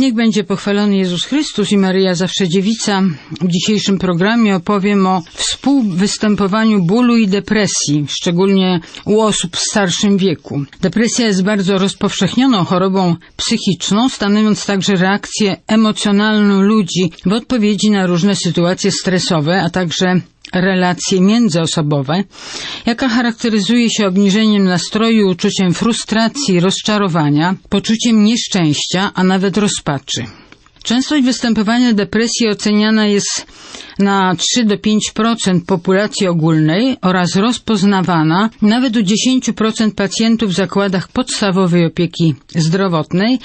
Niech będzie pochwalony Jezus Chrystus i Maryja Zawsze Dziewica. W dzisiejszym programie opowiem o współwystępowaniu bólu i depresji, szczególnie u osób w starszym wieku. Depresja jest bardzo rozpowszechnioną chorobą psychiczną, stanowiąc także reakcję emocjonalną ludzi w odpowiedzi na różne sytuacje stresowe, a także relacje międzyosobowe, jaka charakteryzuje się obniżeniem nastroju, uczuciem frustracji, rozczarowania, poczuciem nieszczęścia, a nawet rozpaczy. Częstość występowania depresji oceniana jest na 3 do 5% populacji ogólnej oraz rozpoznawana nawet u 10% pacjentów w zakładach podstawowej opieki zdrowotnej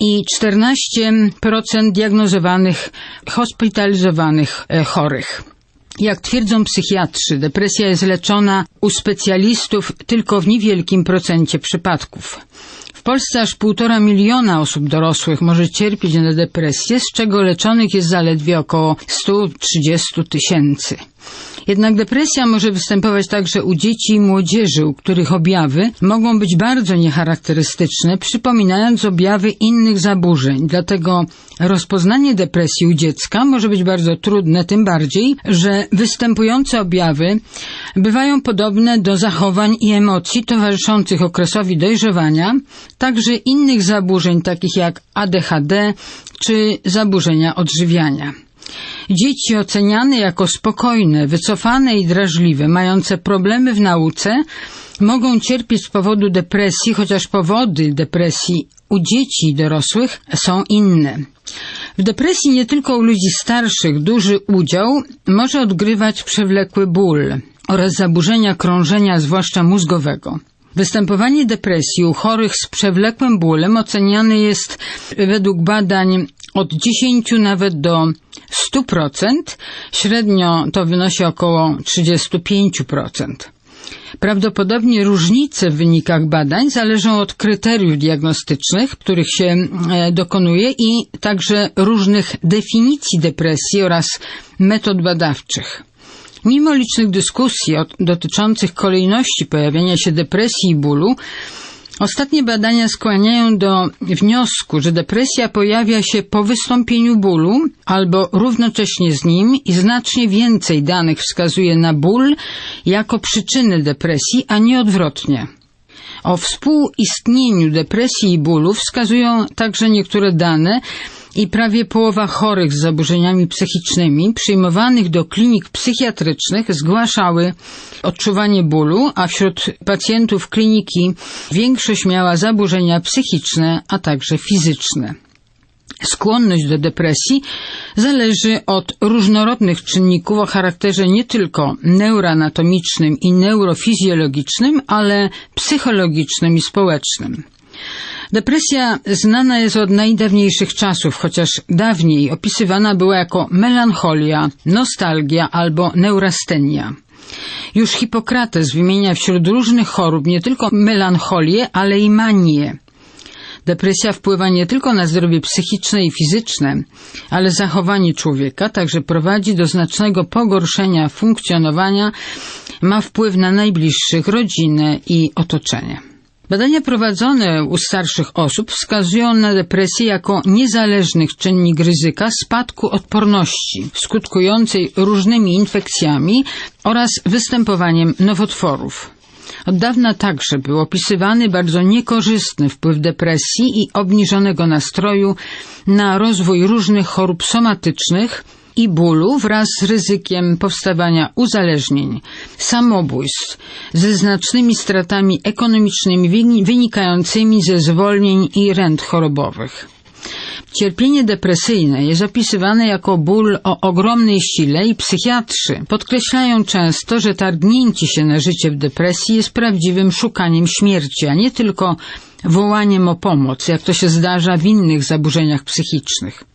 i 14% diagnozowanych, hospitalizowanych e, chorych. Jak twierdzą psychiatrzy, depresja jest leczona u specjalistów tylko w niewielkim procencie przypadków. W Polsce aż półtora miliona osób dorosłych może cierpieć na depresję, z czego leczonych jest zaledwie około 130 tysięcy. Jednak depresja może występować także u dzieci i młodzieży, u których objawy mogą być bardzo niecharakterystyczne, przypominając objawy innych zaburzeń. Dlatego rozpoznanie depresji u dziecka może być bardzo trudne, tym bardziej, że występujące objawy bywają podobne do zachowań i emocji towarzyszących okresowi dojrzewania, także innych zaburzeń takich jak ADHD czy zaburzenia odżywiania. Dzieci oceniane jako spokojne, wycofane i drażliwe, mające problemy w nauce, mogą cierpieć z powodu depresji, chociaż powody depresji u dzieci i dorosłych są inne. W depresji nie tylko u ludzi starszych duży udział może odgrywać przewlekły ból oraz zaburzenia krążenia, zwłaszcza mózgowego. Występowanie depresji u chorych z przewlekłym bólem oceniane jest według badań od 10 nawet do 100%, średnio to wynosi około 35%. Prawdopodobnie różnice w wynikach badań zależą od kryteriów diagnostycznych, których się e, dokonuje i także różnych definicji depresji oraz metod badawczych. Mimo licznych dyskusji dotyczących kolejności pojawiania się depresji i bólu, Ostatnie badania skłaniają do wniosku, że depresja pojawia się po wystąpieniu bólu albo równocześnie z nim i znacznie więcej danych wskazuje na ból jako przyczynę depresji, a nie odwrotnie. O współistnieniu depresji i bólu wskazują także niektóre dane i prawie połowa chorych z zaburzeniami psychicznymi przyjmowanych do klinik psychiatrycznych zgłaszały odczuwanie bólu, a wśród pacjentów kliniki większość miała zaburzenia psychiczne, a także fizyczne. Skłonność do depresji zależy od różnorodnych czynników o charakterze nie tylko neuroanatomicznym i neurofizjologicznym, ale psychologicznym i społecznym. Depresja znana jest od najdawniejszych czasów, chociaż dawniej opisywana była jako melancholia, nostalgia albo neurastenia. Już Hipokrates wymienia wśród różnych chorób nie tylko melancholię, ale i manię. Depresja wpływa nie tylko na zdrowie psychiczne i fizyczne, ale zachowanie człowieka także prowadzi do znacznego pogorszenia funkcjonowania, ma wpływ na najbliższych, rodzinę i otoczenie. Badania prowadzone u starszych osób wskazują na depresję jako niezależny czynnik ryzyka spadku odporności, skutkującej różnymi infekcjami oraz występowaniem nowotworów. Od dawna także był opisywany bardzo niekorzystny wpływ depresji i obniżonego nastroju na rozwój różnych chorób somatycznych, i bólu wraz z ryzykiem powstawania uzależnień, samobójstw, ze znacznymi stratami ekonomicznymi wynikającymi ze zwolnień i rent chorobowych. Cierpienie depresyjne jest opisywane jako ból o ogromnej sile i psychiatrzy podkreślają często, że targnięcie się na życie w depresji jest prawdziwym szukaniem śmierci, a nie tylko wołaniem o pomoc, jak to się zdarza w innych zaburzeniach psychicznych.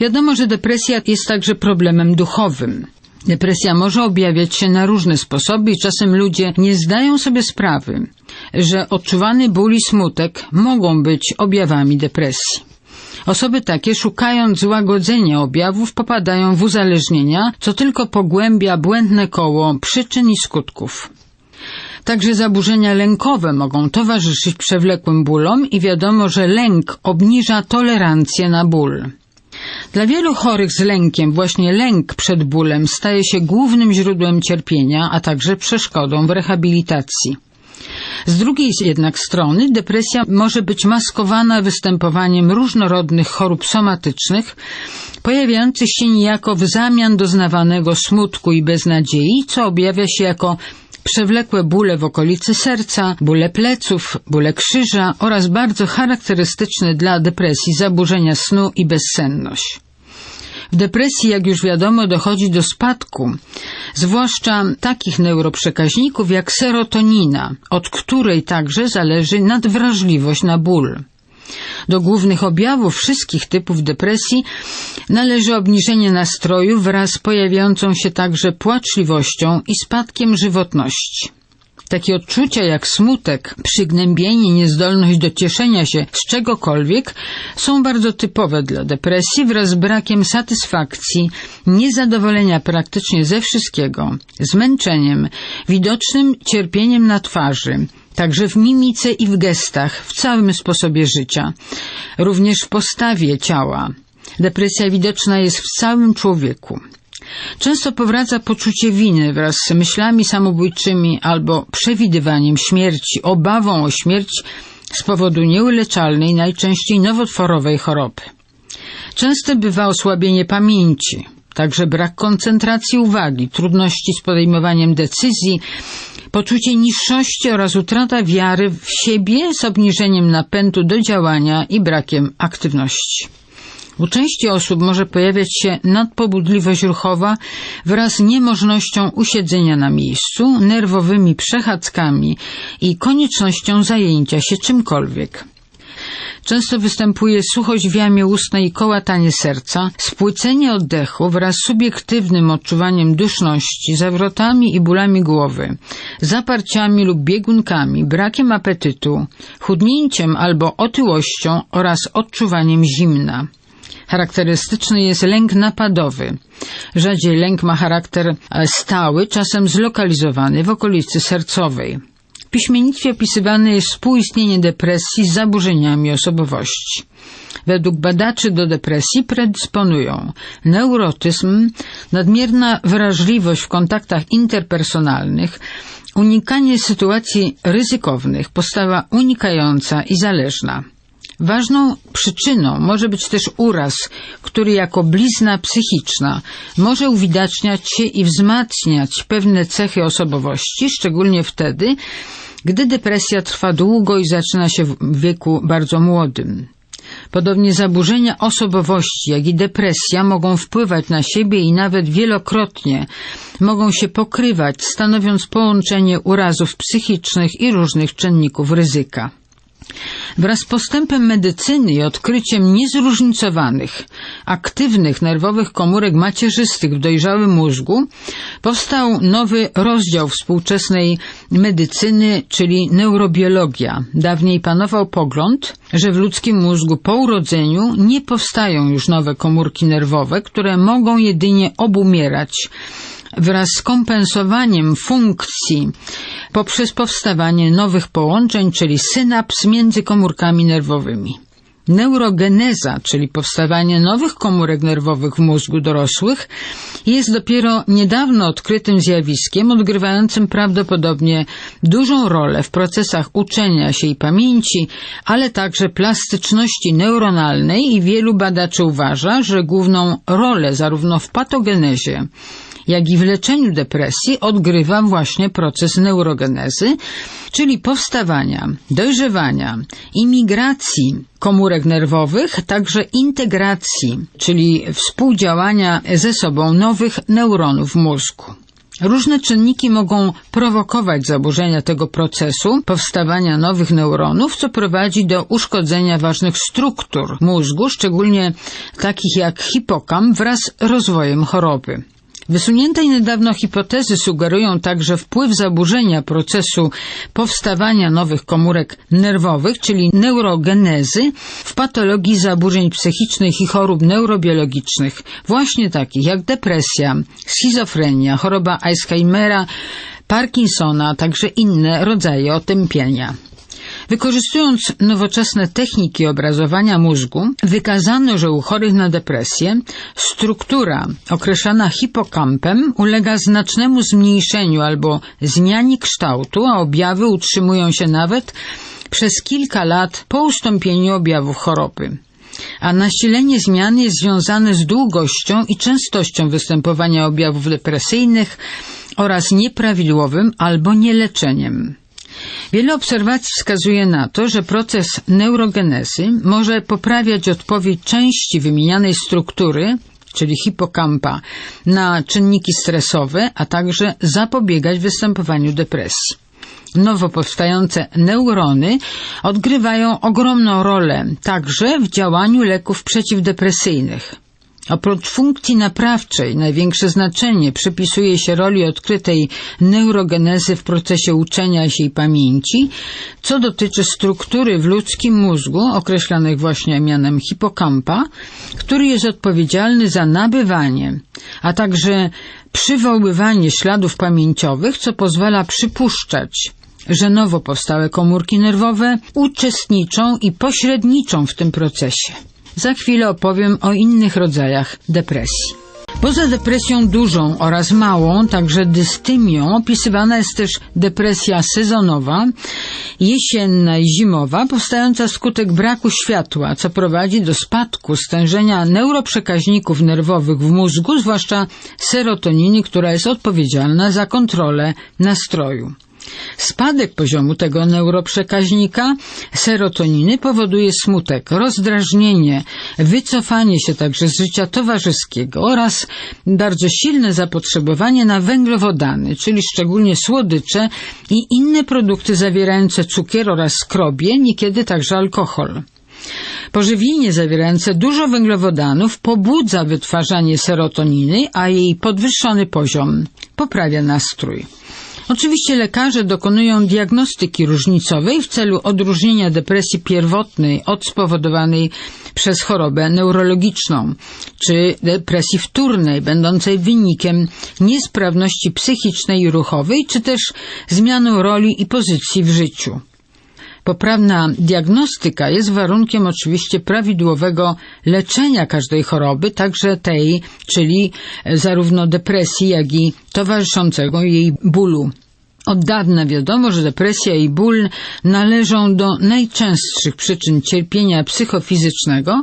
Wiadomo, że depresja jest także problemem duchowym. Depresja może objawiać się na różne sposoby i czasem ludzie nie zdają sobie sprawy, że odczuwany ból i smutek mogą być objawami depresji. Osoby takie, szukając złagodzenia objawów, popadają w uzależnienia, co tylko pogłębia błędne koło przyczyn i skutków. Także zaburzenia lękowe mogą towarzyszyć przewlekłym bólom i wiadomo, że lęk obniża tolerancję na ból. Dla wielu chorych z lękiem właśnie lęk przed bólem staje się głównym źródłem cierpienia, a także przeszkodą w rehabilitacji. Z drugiej jednak strony depresja może być maskowana występowaniem różnorodnych chorób somatycznych, pojawiających się niejako w zamian doznawanego smutku i beznadziei, co objawia się jako przewlekłe bóle w okolicy serca, bóle pleców, bóle krzyża oraz bardzo charakterystyczne dla depresji zaburzenia snu i bezsenność. W depresji, jak już wiadomo, dochodzi do spadku, zwłaszcza takich neuroprzekaźników jak serotonina, od której także zależy nadwrażliwość na ból. Do głównych objawów wszystkich typów depresji należy obniżenie nastroju wraz z pojawiającą się także płaczliwością i spadkiem żywotności. Takie odczucia jak smutek, przygnębienie, niezdolność do cieszenia się z czegokolwiek są bardzo typowe dla depresji wraz z brakiem satysfakcji, niezadowolenia praktycznie ze wszystkiego, zmęczeniem, widocznym cierpieniem na twarzy, także w mimice i w gestach, w całym sposobie życia, również w postawie ciała. Depresja widoczna jest w całym człowieku. Często powraca poczucie winy wraz z myślami samobójczymi albo przewidywaniem śmierci, obawą o śmierć z powodu nieuleczalnej, najczęściej nowotworowej choroby. Często bywa osłabienie pamięci, także brak koncentracji uwagi, trudności z podejmowaniem decyzji, poczucie niższości oraz utrata wiary w siebie z obniżeniem napędu do działania i brakiem aktywności. U części osób może pojawiać się nadpobudliwość ruchowa wraz z niemożnością usiedzenia na miejscu, nerwowymi przechadzkami i koniecznością zajęcia się czymkolwiek. Często występuje suchość w jamie ustnej i kołatanie serca, spłycenie oddechu wraz z subiektywnym odczuwaniem duszności, zawrotami i bólami głowy, zaparciami lub biegunkami, brakiem apetytu, chudnięciem albo otyłością oraz odczuwaniem zimna. Charakterystyczny jest lęk napadowy. Rzadziej lęk ma charakter e, stały, czasem zlokalizowany w okolicy sercowej. Piśmiennictwie opisywane jest współistnienie depresji z zaburzeniami osobowości. Według badaczy do depresji predysponują neurotyzm, nadmierna wrażliwość w kontaktach interpersonalnych, unikanie sytuacji ryzykownych, postawa unikająca i zależna. Ważną przyczyną może być też uraz, który jako blizna psychiczna może uwidaczniać się i wzmacniać pewne cechy osobowości, szczególnie wtedy, gdy depresja trwa długo i zaczyna się w wieku bardzo młodym. Podobnie zaburzenia osobowości, jak i depresja mogą wpływać na siebie i nawet wielokrotnie mogą się pokrywać, stanowiąc połączenie urazów psychicznych i różnych czynników ryzyka. Wraz z postępem medycyny i odkryciem niezróżnicowanych, aktywnych nerwowych komórek macierzystych w dojrzałym mózgu, powstał nowy rozdział współczesnej medycyny, czyli neurobiologia. Dawniej panował pogląd, że w ludzkim mózgu po urodzeniu nie powstają już nowe komórki nerwowe, które mogą jedynie obumierać wraz z kompensowaniem funkcji poprzez powstawanie nowych połączeń, czyli synaps między komórkami nerwowymi. Neurogeneza, czyli powstawanie nowych komórek nerwowych w mózgu dorosłych, jest dopiero niedawno odkrytym zjawiskiem, odgrywającym prawdopodobnie dużą rolę w procesach uczenia się i pamięci, ale także plastyczności neuronalnej i wielu badaczy uważa, że główną rolę zarówno w patogenezie, jak i w leczeniu depresji odgrywa właśnie proces neurogenezy, czyli powstawania, dojrzewania i migracji komórek nerwowych, także integracji, czyli współdziałania ze sobą nowych neuronów w mózgu. Różne czynniki mogą prowokować zaburzenia tego procesu powstawania nowych neuronów, co prowadzi do uszkodzenia ważnych struktur mózgu, szczególnie takich jak hipokamp wraz z rozwojem choroby. Wysunięte niedawno hipotezy sugerują także wpływ zaburzenia procesu powstawania nowych komórek nerwowych, czyli neurogenezy, w patologii zaburzeń psychicznych i chorób neurobiologicznych, właśnie takich jak depresja, schizofrenia, choroba Alzheimera, Parkinsona, a także inne rodzaje otępienia. Wykorzystując nowoczesne techniki obrazowania mózgu, wykazano, że u chorych na depresję struktura określana hipokampem ulega znacznemu zmniejszeniu albo zmianie kształtu, a objawy utrzymują się nawet przez kilka lat po ustąpieniu objawów choroby a nasilenie zmian jest związane z długością i częstością występowania objawów depresyjnych oraz nieprawidłowym albo nieleczeniem. Wiele obserwacji wskazuje na to, że proces neurogenezy może poprawiać odpowiedź części wymienianej struktury, czyli hipokampa, na czynniki stresowe, a także zapobiegać występowaniu depresji. Nowo powstające neurony odgrywają ogromną rolę także w działaniu leków przeciwdepresyjnych. Oprócz funkcji naprawczej największe znaczenie przypisuje się roli odkrytej neurogenezy w procesie uczenia się i pamięci, co dotyczy struktury w ludzkim mózgu, określanych właśnie mianem hipokampa, który jest odpowiedzialny za nabywanie, a także przywoływanie śladów pamięciowych, co pozwala przypuszczać, że nowo powstałe komórki nerwowe uczestniczą i pośredniczą w tym procesie. Za chwilę opowiem o innych rodzajach depresji. Poza depresją dużą oraz małą, także dystymią, opisywana jest też depresja sezonowa, jesienna i zimowa, powstająca skutek braku światła, co prowadzi do spadku stężenia neuroprzekaźników nerwowych w mózgu, zwłaszcza serotoniny, która jest odpowiedzialna za kontrolę nastroju. Spadek poziomu tego neuroprzekaźnika serotoniny powoduje smutek, rozdrażnienie, wycofanie się także z życia towarzyskiego oraz bardzo silne zapotrzebowanie na węglowodany, czyli szczególnie słodycze i inne produkty zawierające cukier oraz skrobie, niekiedy także alkohol. Pożywienie zawierające dużo węglowodanów pobudza wytwarzanie serotoniny, a jej podwyższony poziom poprawia nastrój. Oczywiście lekarze dokonują diagnostyki różnicowej w celu odróżnienia depresji pierwotnej od spowodowanej przez chorobę neurologiczną, czy depresji wtórnej, będącej wynikiem niesprawności psychicznej i ruchowej, czy też zmianą roli i pozycji w życiu. Poprawna diagnostyka jest warunkiem oczywiście prawidłowego leczenia każdej choroby, także tej, czyli zarówno depresji, jak i towarzyszącego jej bólu. Od dawna wiadomo, że depresja i ból należą do najczęstszych przyczyn cierpienia psychofizycznego,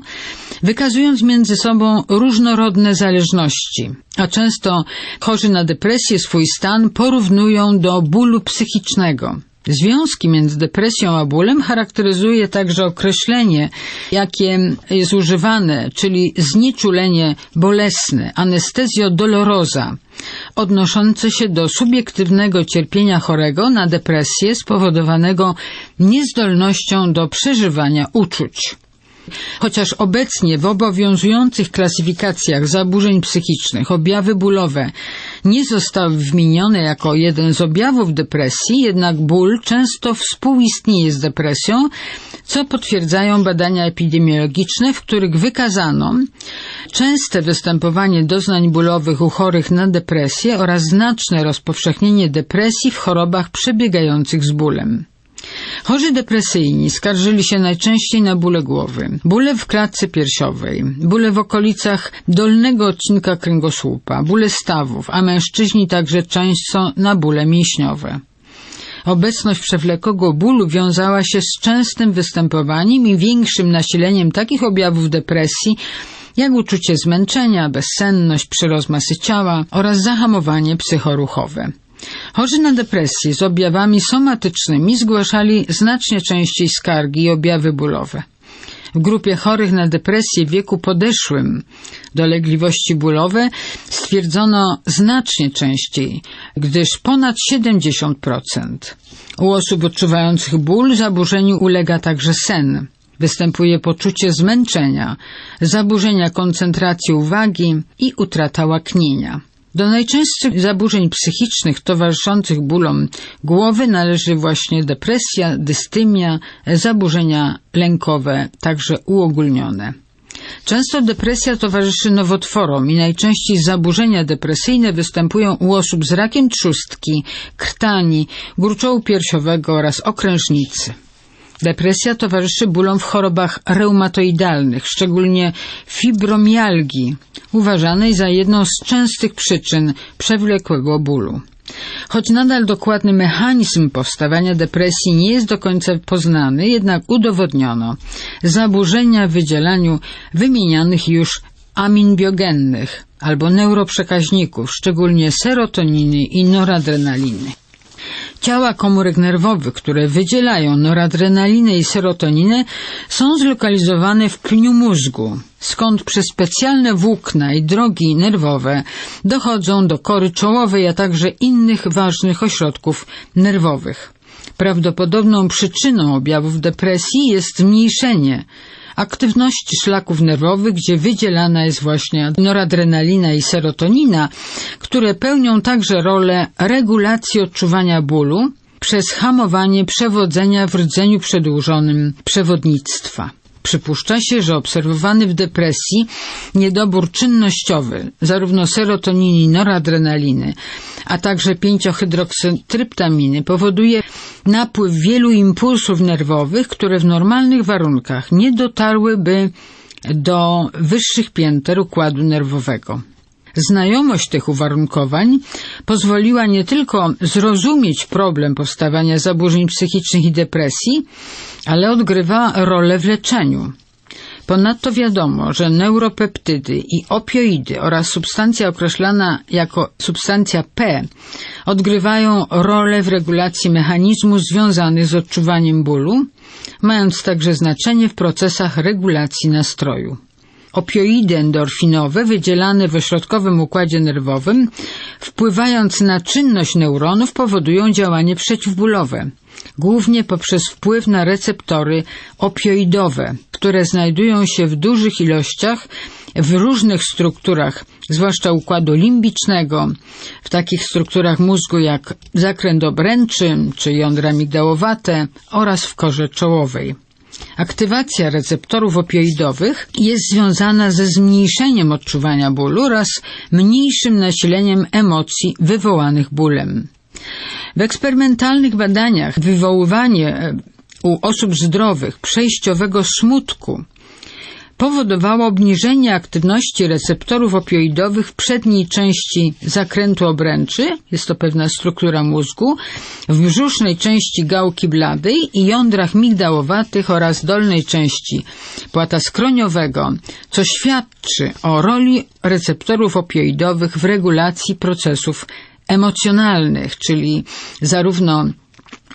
wykazując między sobą różnorodne zależności, a często chorzy na depresję swój stan porównują do bólu psychicznego. Związki między depresją a bólem charakteryzuje także określenie, jakie jest używane, czyli znieczulenie bolesne, anestezjo dolorosa, odnoszące się do subiektywnego cierpienia chorego na depresję spowodowanego niezdolnością do przeżywania uczuć. Chociaż obecnie w obowiązujących klasyfikacjach zaburzeń psychicznych objawy bólowe nie zostały wymienione jako jeden z objawów depresji, jednak ból często współistnieje z depresją, co potwierdzają badania epidemiologiczne, w których wykazano częste występowanie doznań bólowych u chorych na depresję oraz znaczne rozpowszechnienie depresji w chorobach przebiegających z bólem. Chorzy depresyjni skarżyli się najczęściej na bóle głowy, bóle w klatce piersiowej, bóle w okolicach dolnego odcinka kręgosłupa, bóle stawów, a mężczyźni także często na bóle mięśniowe. Obecność przewlekłego bólu wiązała się z częstym występowaniem i większym nasileniem takich objawów depresji, jak uczucie zmęczenia, bezsenność, przyrost masy ciała oraz zahamowanie psychoruchowe. Chorzy na depresję z objawami somatycznymi zgłaszali znacznie częściej skargi i objawy bólowe. W grupie chorych na depresję w wieku podeszłym dolegliwości bólowe stwierdzono znacznie częściej, gdyż ponad 70%. U osób odczuwających ból zaburzeniu ulega także sen. Występuje poczucie zmęczenia, zaburzenia koncentracji uwagi i utrata łaknienia. Do najczęstszych zaburzeń psychicznych towarzyszących bólom głowy należy właśnie depresja, dystymia, zaburzenia lękowe, także uogólnione. Często depresja towarzyszy nowotworom i najczęściej zaburzenia depresyjne występują u osób z rakiem trzustki, krtani, gruczołu piersiowego oraz okrężnicy. Depresja towarzyszy bólom w chorobach reumatoidalnych, szczególnie fibromialgii, uważanej za jedną z częstych przyczyn przewlekłego bólu. Choć nadal dokładny mechanizm powstawania depresji nie jest do końca poznany, jednak udowodniono zaburzenia w wydzielaniu wymienianych już amin biogennych albo neuroprzekaźników, szczególnie serotoniny i noradrenaliny. Ciała komórek nerwowych, które wydzielają noradrenalinę i serotoninę, są zlokalizowane w pniu mózgu, skąd przez specjalne włókna i drogi nerwowe dochodzą do kory czołowej, a także innych ważnych ośrodków nerwowych. Prawdopodobną przyczyną objawów depresji jest zmniejszenie aktywności szlaków nerwowych, gdzie wydzielana jest właśnie noradrenalina i serotonina, które pełnią także rolę regulacji odczuwania bólu przez hamowanie przewodzenia w rdzeniu przedłużonym przewodnictwa. Przypuszcza się, że obserwowany w depresji niedobór czynnościowy, zarówno serotoniny i noradrenaliny, a także pięciohydroksotryptaminy powoduje napływ wielu impulsów nerwowych, które w normalnych warunkach nie dotarłyby do wyższych pięter układu nerwowego. Znajomość tych uwarunkowań pozwoliła nie tylko zrozumieć problem powstawania zaburzeń psychicznych i depresji, ale odgrywa rolę w leczeniu. Ponadto wiadomo, że neuropeptydy i opioidy oraz substancja określana jako substancja P odgrywają rolę w regulacji mechanizmów związanych z odczuwaniem bólu, mając także znaczenie w procesach regulacji nastroju. Opioidy endorfinowe wydzielane w ośrodkowym układzie nerwowym, wpływając na czynność neuronów, powodują działanie przeciwbólowe, głównie poprzez wpływ na receptory opioidowe, które znajdują się w dużych ilościach w różnych strukturach, zwłaszcza układu limbicznego, w takich strukturach mózgu jak zakręt obręczy czy jądra migdałowate oraz w korze czołowej. Aktywacja receptorów opioidowych jest związana ze zmniejszeniem odczuwania bólu oraz mniejszym nasileniem emocji wywołanych bólem. W eksperymentalnych badaniach wywoływanie e, u osób zdrowych przejściowego smutku powodowało obniżenie aktywności receptorów opioidowych w przedniej części zakrętu obręczy, jest to pewna struktura mózgu, w brzusznej części gałki bladej i jądrach migdałowatych oraz dolnej części płata skroniowego, co świadczy o roli receptorów opioidowych w regulacji procesów emocjonalnych, czyli zarówno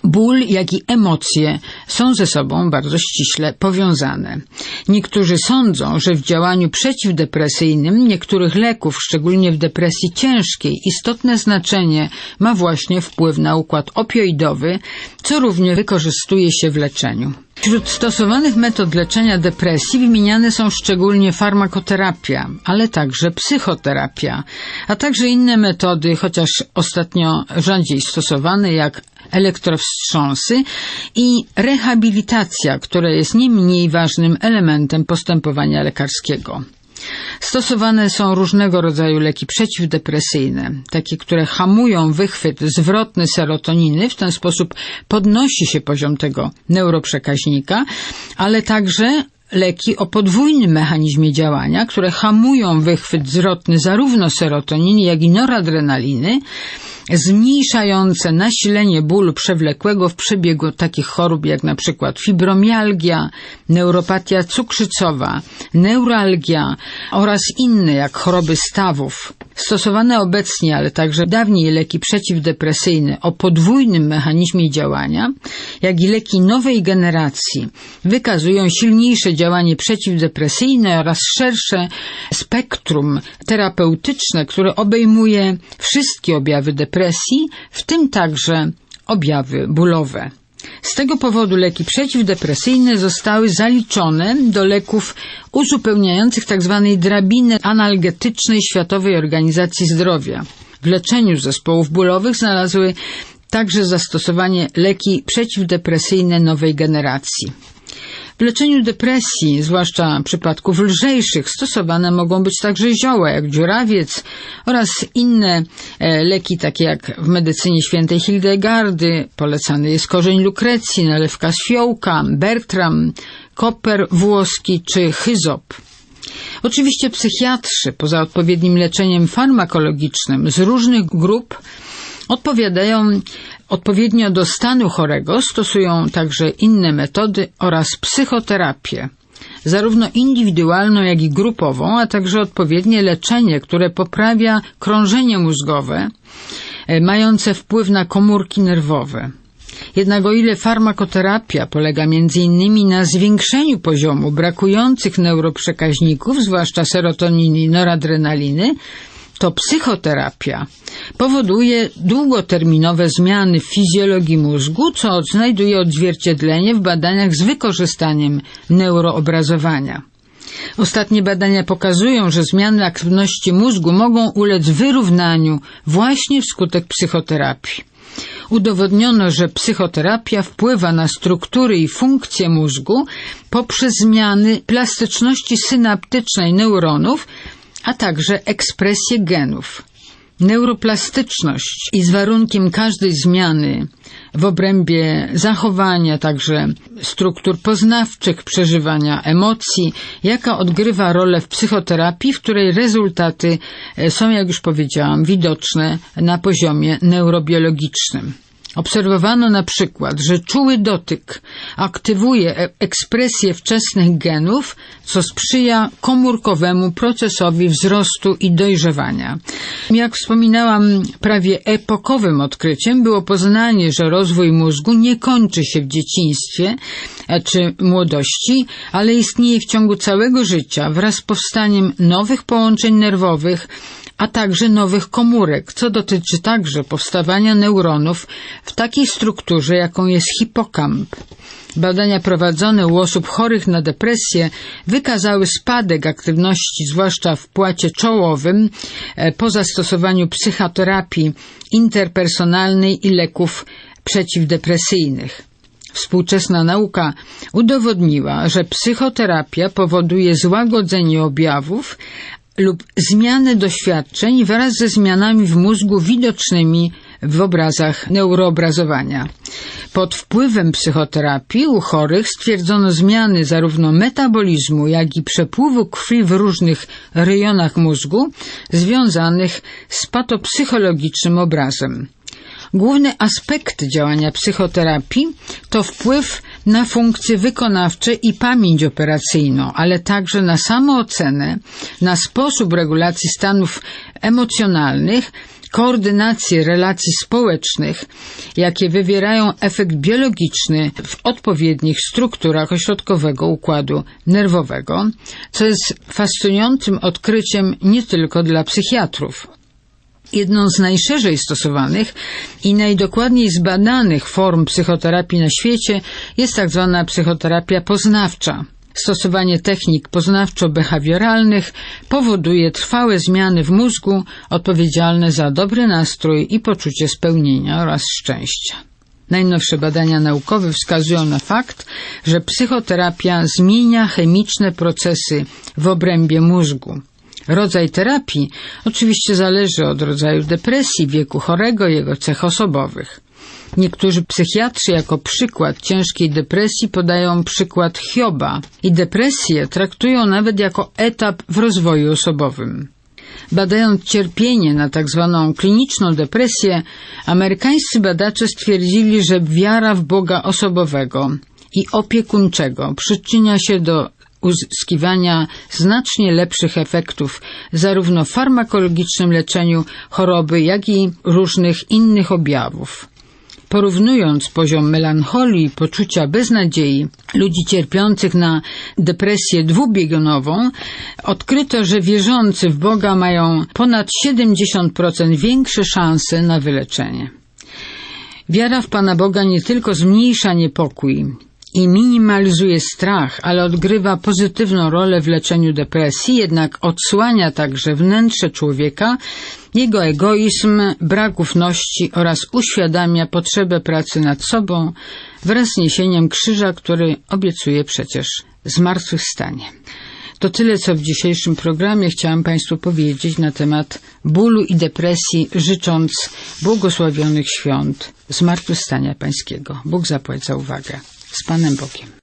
Ból, jak i emocje są ze sobą bardzo ściśle powiązane. Niektórzy sądzą, że w działaniu przeciwdepresyjnym niektórych leków, szczególnie w depresji ciężkiej, istotne znaczenie ma właśnie wpływ na układ opioidowy, co również wykorzystuje się w leczeniu. Wśród stosowanych metod leczenia depresji wymieniane są szczególnie farmakoterapia, ale także psychoterapia, a także inne metody, chociaż ostatnio rzadziej stosowane, jak elektrowstrząsy i rehabilitacja, która jest nie mniej ważnym elementem postępowania lekarskiego. Stosowane są różnego rodzaju leki przeciwdepresyjne, takie, które hamują wychwyt zwrotny serotoniny, w ten sposób podnosi się poziom tego neuroprzekaźnika, ale także leki o podwójnym mechanizmie działania, które hamują wychwyt zwrotny zarówno serotoniny, jak i noradrenaliny, zmniejszające nasilenie bólu przewlekłego w przebiegu takich chorób jak na przykład fibromialgia, neuropatia cukrzycowa, neuralgia oraz inne jak choroby stawów. Stosowane obecnie, ale także dawniej leki przeciwdepresyjne o podwójnym mechanizmie działania, jak i leki nowej generacji wykazują silniejsze działanie przeciwdepresyjne oraz szersze spektrum terapeutyczne, które obejmuje wszystkie objawy depresji, w tym także objawy bólowe. Z tego powodu leki przeciwdepresyjne zostały zaliczone do leków uzupełniających tzw. Tak drabiny analgetycznej Światowej Organizacji Zdrowia. W leczeniu zespołów bólowych znalazły także zastosowanie leki przeciwdepresyjne nowej generacji. W leczeniu depresji, zwłaszcza przypadków lżejszych, stosowane mogą być także zioła jak dziurawiec oraz inne e, leki, takie jak w medycynie świętej Hildegardy. Polecany jest korzeń lukrecji, nalewka z fiołka, bertram, koper włoski czy hyzop. Oczywiście psychiatrzy, poza odpowiednim leczeniem farmakologicznym z różnych grup, odpowiadają odpowiednio do stanu chorego, stosują także inne metody oraz psychoterapię, zarówno indywidualną, jak i grupową, a także odpowiednie leczenie, które poprawia krążenie mózgowe, e, mające wpływ na komórki nerwowe. Jednak o ile farmakoterapia polega m.in. na zwiększeniu poziomu brakujących neuroprzekaźników, zwłaszcza serotoniny i noradrenaliny, to psychoterapia powoduje długoterminowe zmiany w fizjologii mózgu, co znajduje odzwierciedlenie w badaniach z wykorzystaniem neuroobrazowania. Ostatnie badania pokazują, że zmiany aktywności mózgu mogą ulec wyrównaniu właśnie wskutek psychoterapii. Udowodniono, że psychoterapia wpływa na struktury i funkcje mózgu poprzez zmiany plastyczności synaptycznej neuronów, a także ekspresję genów. Neuroplastyczność i z warunkiem każdej zmiany w obrębie zachowania, także struktur poznawczych, przeżywania emocji, jaka odgrywa rolę w psychoterapii, w której rezultaty e, są, jak już powiedziałam, widoczne na poziomie neurobiologicznym. Obserwowano na przykład, że czuły dotyk aktywuje e- ekspresję wczesnych genów, co sprzyja komórkowemu procesowi wzrostu i dojrzewania. Jak wspominałam, prawie epokowym odkryciem było poznanie, że rozwój mózgu nie kończy się w dzieciństwie e, czy młodości, ale istnieje w ciągu całego życia wraz z powstaniem nowych połączeń nerwowych, a także nowych komórek, co dotyczy także powstawania neuronów w takiej strukturze, jaką jest hipokamp. Badania prowadzone u osób chorych na depresję wykazały spadek aktywności, zwłaszcza w płacie czołowym, e, po zastosowaniu psychoterapii interpersonalnej i leków przeciwdepresyjnych. Współczesna nauka udowodniła, że psychoterapia powoduje złagodzenie objawów, lub zmiany doświadczeń wraz ze zmianami w mózgu widocznymi w obrazach neuroobrazowania. Pod wpływem psychoterapii u chorych stwierdzono zmiany zarówno metabolizmu, jak i przepływu krwi w różnych rejonach mózgu związanych z patopsychologicznym obrazem. Główny aspekt działania psychoterapii to wpływ na funkcje wykonawcze i pamięć operacyjną, ale także na samoocenę, na sposób regulacji stanów emocjonalnych, koordynację relacji społecznych, jakie wywierają efekt biologiczny w odpowiednich strukturach ośrodkowego układu nerwowego, co jest fascynującym odkryciem nie tylko dla psychiatrów. Jedną z najszerzej stosowanych i najdokładniej zbadanych form psychoterapii na świecie jest tak zwana psychoterapia poznawcza. Stosowanie technik poznawczo-behawioralnych powoduje trwałe zmiany w mózgu odpowiedzialne za dobry nastrój i poczucie spełnienia oraz szczęścia. Najnowsze badania naukowe wskazują na fakt, że psychoterapia zmienia chemiczne procesy w obrębie mózgu. Rodzaj terapii oczywiście zależy od rodzaju depresji, wieku chorego, jego cech osobowych. Niektórzy psychiatrzy jako przykład ciężkiej depresji podają przykład Hioba i depresję traktują nawet jako etap w rozwoju osobowym. Badając cierpienie na tzw. Tak kliniczną depresję, amerykańscy badacze stwierdzili, że wiara w Boga osobowego i opiekuńczego przyczynia się do uzyskiwania znacznie lepszych efektów zarówno w farmakologicznym leczeniu choroby, jak i różnych innych objawów. Porównując poziom melancholii poczucia beznadziei ludzi cierpiących na depresję dwubiegunową, odkryto, że wierzący w Boga mają ponad 70% większe szanse na wyleczenie. Wiara w Pana Boga nie tylko zmniejsza niepokój, i minimalizuje strach, ale odgrywa pozytywną rolę w leczeniu depresji, jednak odsłania także wnętrze człowieka, jego egoizm, brak ufności oraz uświadamia potrzebę pracy nad sobą, wraz z niesieniem krzyża, który obiecuje przecież zmartwychwstanie. To tyle, co w dzisiejszym programie chciałam Państwu powiedzieć na temat bólu i depresji, życząc błogosławionych świąt zmartwychwstania Pańskiego. Bóg zapłać za uwagę. Z Panem Bogiem.